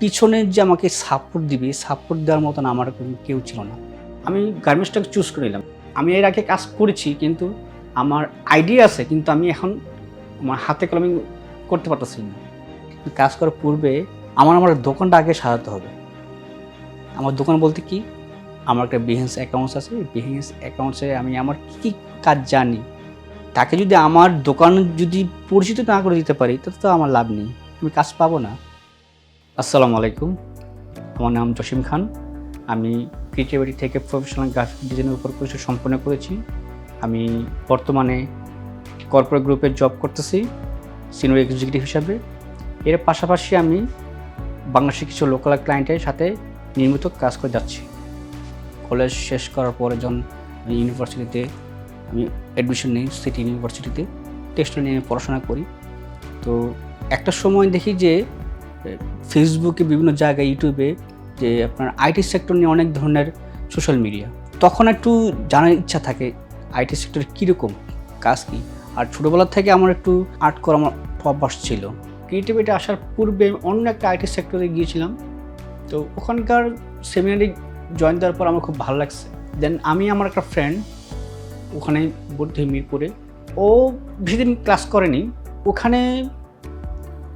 পিছনে যে আমাকে সাপোর্ট দিবে সাপোর্ট দেওয়ার মতন আমার কেউ ছিল না। আমি গার্মেন্টসটাকে চুজ করে নিলাম। আমি এর আগে কাজ করেছি, কিন্তু আমার আইডিয়া আছে, কিন্তু আমি এখন আমার হাতে কলমে করতে পারতেছি না। কাজ করার পূর্বে আমার আমার দোকানটা আগে সাজাতে হবে। আমার দোকান বলতে কি? আমার একটা বিহেন্স অ্যাকাউন্টস আছে। বিহেন্স অ্যাকাউন্টসে আমি আমার কী কী কাজ জানি? তাকে যদি আমার দোকান যদি পরিচিত না করে দিতে পারি, তাতে তো আমার লাভ নেই। আমি কাজ পাবো না। আসসালামু আলাইকুম। আমার নাম জসিম খান। আমি ক্রিয়েটিভিটি থেকে প্রফেশনাল গ্রাফিক ডিজাইনের উপর কিছু সম্পন্ন করেছি। আমি বর্তমানে কর্পোরেট গ্রুপে জব করতেছি সিনিয়র এক্সিকিউটিভ হিসাবে। এর পাশাপাশি আমি বাংলাদেশের কিছু লোকাল ক্লায়েন্টের সাথে নিয়মিত কাজ করে যাচ্ছি। কলেজ শেষ করার পরে যখন ইউনিভার্সিটিতে আমি অ্যাডমিশন নিই সিটি ইউনিভার্সিটিতে টেক্সটাইল নিয়ে পড়াশোনা করি। তো একটা সময় দেখি যে ফেসবুকে বিভিন্ন জায়গায় ইউটিউবে যে আপনার আইটি সেক্টর নিয়ে অনেক ধরনের সোশ্যাল মিডিয়া তখন একটু জানার ইচ্ছা থাকে আইটি সেক্টর কীরকম? কাজ কী? আর ছোটোবেলার থেকে আমার একটু আর্ট করা আমার অভ্যাস ছিল। ক্রিয়েটিভিটি আসার পূর্বে অন্য একটা আইটি সেক্টরে গিয়েছিলাম। তো ওখানকার সেমিনারে জয়েন দেওয়ার পর আমার খুব ভালো লাগছে। দেন আমি আমার একটা ফ্রেন্ড ওখানে হই মিরপুরে, ও বেশি দিন ক্লাস করেনি। ওখানে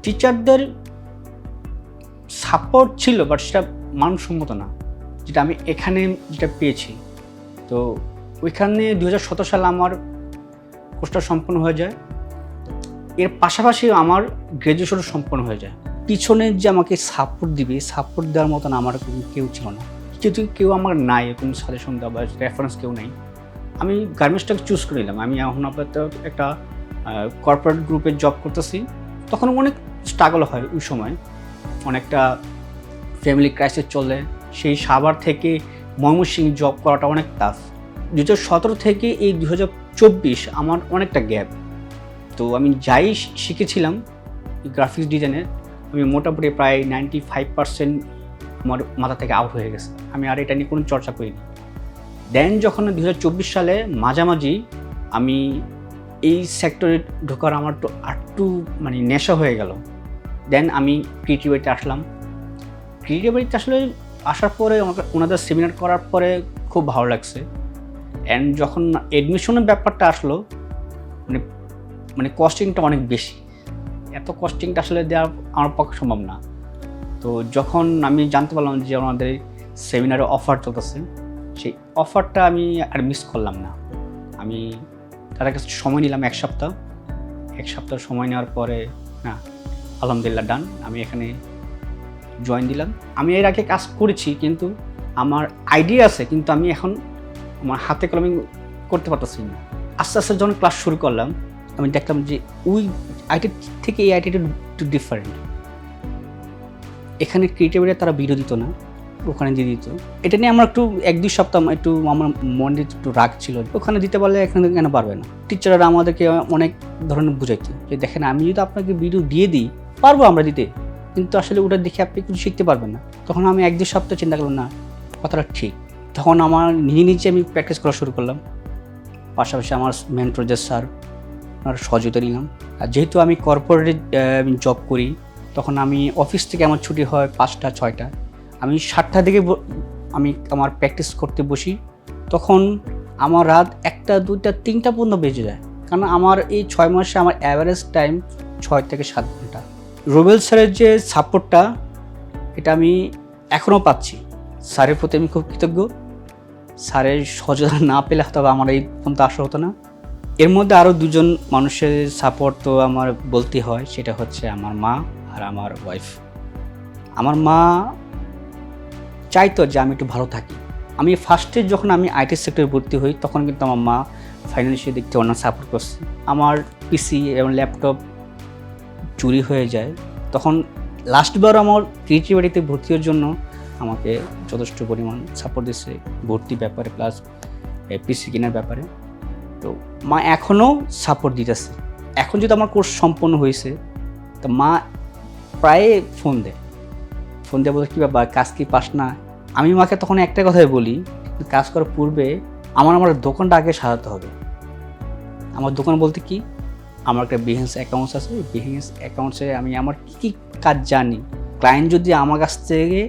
টিচারদের সাপোর্ট ছিল বাট সেটা মানসম্মত না। যেটা আমি এখানে যেটা পেয়েছি। তো ওইখানে দু হাজার সতেরো সালে আমার কোর্সটা সম্পন্ন হয়ে যায়। এর পাশাপাশি আমার গ্র্যাজুয়েশনও সম্পন্ন হয়ে যায়। পিছনে যে আমাকে সাপোর্ট দিবে সাপোর্ট দেওয়ার মতন আমার কেউ ছিল না। যেহেতু কেউ আমার নাই এরকম সাজেশন দেওয়া বা রেফারেন্স কেউ নেই। আমি গার্মেন্টসটাকে চুজ করে নিলাম। আমি এখন আপাতত একটা কর্পোরেট গ্রুপে জব করতেছি। তখন অনেক স্ট্রাগল হয় ওই সময়। অনেকটা ফ্যামিলি ক্রাইসিস চলে। সেই সাভার থেকে ময়মনসিং জব করাটা অনেক টাফ দু হাজার সতেরো থেকে এই দু চব্বিশ আমার অনেকটা গ্যাপ তো আমি যাই শিখেছিলাম গ্রাফিক্স ডিজাইনের আমি মোটামুটি প্রায় নাইনটি ফাইভ পার্সেন্ট আমার মাথা থেকে আউট হয়ে গেছে। আমি আর এটা নিয়ে কোনো চর্চা করিনি। দেন যখন দু হাজার চব্বিশ সালে মাঝামাঝি আমি এই সেক্টরে ঢোকার আমার তো আটটু মানে নেশা হয়ে গেল। দেন আমি ক্রিয়েটিভিটি আসলাম। ক্রিয়েটিভিটিতে আসলে আসার পরে ওনাদের সেমিনার করার পরে খুব ভালো লাগছে। অ্যান্ড যখন অ্যাডমিশনের ব্যাপারটা আসলো মানে মানে কস্টিংটা অনেক বেশি। এত কস্টিংটা আসলে দেওয়া আমার পক্ষে সম্ভব না। তো যখন আমি জানতে পারলাম যে ওনাদের সেমিনারে অফার চলতেছে, সেই অফারটা আমি আর মিস করলাম না। আমি তাদের কাছে সময় নিলাম এক সপ্তাহ। এক সপ্তাহ সময় নেওয়ার পরে, না আলহামদুলিল্লাহ ডান আমি এখানে জয়েন দিলাম। আমি এর আগে কাজ করেছি, কিন্তু আমার আইডিয়া আছে, কিন্তু আমি এখন আমার হাতে কলমে করতে পারতেছি না। আস্তে আস্তে যখন ক্লাস শুরু করলাম, আমি দেখলাম যে ওই আইটি থেকে এই আইটিটা একটু ডিফারেন্ট এখানে ক্রিয়েটিভিটি তারা ভিডিও দিত না, ওখানে দিয়ে দিত। এটা নিয়ে আমার একটু এক দুই সপ্তাহ একটু আমার মনে একটু রাগ ছিল ওখানে দিতে পারলে এখানে কেন পারবে না? টিচাররা আমাদেরকে অনেক ধরনের বুঝাইতো যে দেখেন, আমি যদি আপনাকে ভিডিও দিয়ে দিই পারব আমরা দিতে। কিন্তু আসলে ওটা দেখে আপনি কিছু শিখতে পারবেন না। তখন আমি এক দুই সপ্তাহ চিন্তা করলাম, না, কথাটা ঠিক। তখন আমার নিজে নিজে আমি প্র্যাকটিস করা শুরু করলাম। পাশাপাশি আমার মেন্টর যে স্যার ওনার সহযোগিতা নিলাম। আর যেহেতু আমি কর্পোরেটে জব করি, তখন আমি অফিস থেকে আমার ছুটি হয় পাঁচটা, ছয়টা। আমি সাতটা থেকে আমি আমার প্র্যাকটিস করতে বসি। তখন আমার রাত একটা, দুইটা, তিনটা পর্যন্ত বেজে যায়। কারণ আমার এই ছয় মাসে আমার অ্যাভারেজ টাইম ছয় থেকে সাত ঘণ্টা। রুবেল স্যারের যে সাপোর্টটা, এটা আমি এখনও পাচ্ছি। স্যারের প্রতি আমি খুব কৃতজ্ঞ। স্যারের সহযোগিতা না পেলে হয়তো আমার এই পর্যন্ত আসা হতো না। এর মধ্যে আরও দুজন মানুষের সাপোর্ট তো আমার বলতে হয়, সেটা হচ্ছে আমার মা আর আমার ওয়াইফ আমার মা চাইতো যে আমি একটু ভালো থাকি। আমি ফার্স্টে যখন আমি আইটি সেক্টরে ভর্তি হই, তখন কিন্তু আমার মা ফাইন্যান্সিয়াল দিক থেকে অনেক সাপোর্ট করছে। আমার পিসি এবং ল্যাপটপ চুরি হয়ে যায়, তখন লাস্টবার আমার ক্রিয়েটিভিটিতে ভর্তি হওয়ার জন্য আমাকে যথেষ্ট পরিমাণ সাপোর্ট দিচ্ছে ভর্তি ব্যাপারে প্লাস পিসি কেনার ব্যাপারে। তো মা এখনও সাপোর্ট দিতেছে। এখন যদি আমার কোর্স সম্পন্ন হয়েছে, তো মা প্রায় ফোন দেয়। ফোন দিয়ে বলতে কী ব্যাপার? কাজ কি পাস না? আমি মাকে তখন একটা কথাই বলি, কাজ করার পূর্বে আমার আমার দোকানটা আগে সাজাতে হবে। আমার দোকান বলতে কি? আমার একটা বিহেন্স অ্যাকাউন্টস আছে বিহেন্স অ্যাকাউন্টসে আমি আমার কী কী কাজ জানি। ক্লায়েন্ট যদি আমার কাছ থেকে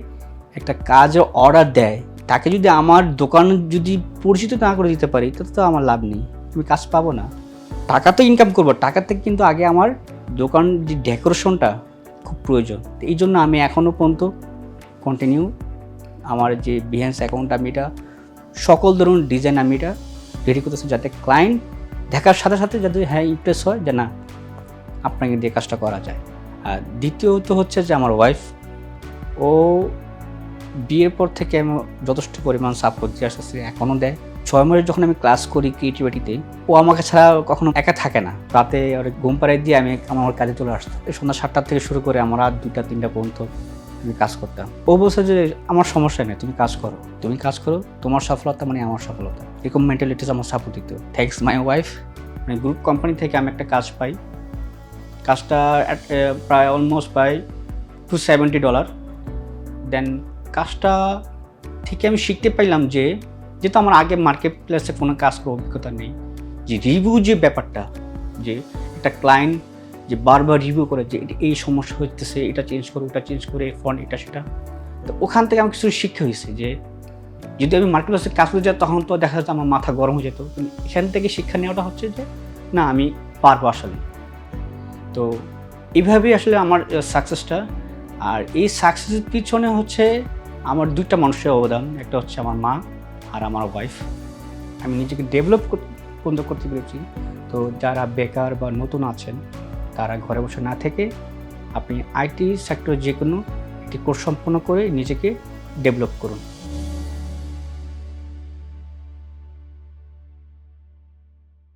একটা কাজ অর্ডার দেয়, তাকে যদি আমার দোকান যদি পরিচিত না করে দিতে পারি, তাতে তো আমার লাভ নেই, আমি কাজ পাবো না। টাকা তো ইনকাম করব, টাকা থেকে কিন্তু আগে আমার দোকান যে ডেকোরেশনটা খুব প্রয়োজন। এই জন্য আমি এখনও পর্যন্ত কন্টিনিউ আমার যে বিহেন্স অ্যাকাউন্ট আমি এটা, সকল ধরুন ডিজাইন আমি এটা রেডি করতেছি যাতে ক্লায়েন্ট দেখার সাথে সাথে যাতে হ্যাঁ ইমপ্রেস হয়, যে না, আপনাকে দিয়ে কাজটা করা যায়। আর দ্বিতীয়ত হচ্ছে যে আমার ওয়াইফ ও বিয়ের পর থেকে আমি যথেষ্ট পরিমাণ সাপোর্ট দিয়ে আসতেছে, এখনও দেয়। ছয় মাসে যখন আমি ক্লাস করি ক্রিয়েটিভিটিতে ও আমাকে ছাড়া কখনো একা থাকে না। রাতে ওর ঘুম পাড়ায় দিয়ে আমি আমার কাজে চলে আসতাম। সন্ধ্যা সাতটার থেকে শুরু করে আমার রাত দুটা তিনটা পর্যন্ত আমি কাজ করতাম। ও বলছে যে, আমার সমস্যা নেই, তুমি কাজ করো। তুমি কাজ করো, তোমার সফলতা মানে আমার সফলতা। এরকম মেন্টালিটিস আমার সাপোর্ট দিত। থ্যাংকস মাই ওয়াইফ মানে গ্রুপ কোম্পানি থেকে আমি একটা কাজ পাই। কাজটা প্রায় অলমোস্ট প্রায় টু সেভেন্টি ডলার দেন কাজটা থেকে আমি শিখতে পাইলাম যে, যেহেতু আমার আগে মার্কেট প্লেসে কোনো কাজ করার অভিজ্ঞতা নেই, যে রিভিউ যে ব্যাপারটা, যে একটা ক্লায়েন্ট যে বারবার রিভিউ করে যে এই সমস্যা হচ্ছে এটা চেঞ্জ করে, ওটা চেঞ্জ করে ফন্ট এটা সেটা। তো ওখান থেকে আমার কিছু শিক্ষা হয়েছে যে যদি আমি মার্কেট প্লেসে কাজ করতে যাই, তখন তো দেখা যাচ্ছে আমার মাথা গরম হয়ে যেত। এখান থেকে শিক্ষা নেওয়াটা হচ্ছে যে, না, আমি পারব আসলে। তো এইভাবেই আসলে আমার সাকসেসটা আর এই সাকসেসের পিছনে হচ্ছে আমার দুইটা মানুষের অবদান। একটা হচ্ছে আমার মা আর আমার ওয়াইফ আমি নিজেকে ডেভেলপ পর্যন্ত করতে পেরেছি। তো যারা বেকার বা নতুন আছেন, তারা ঘরে বসে না থেকে আপনি আইটি সেক্টর যে কোনো একটি কোর্স সম্পন্ন করে নিজেকে ডেভেলপ করুন।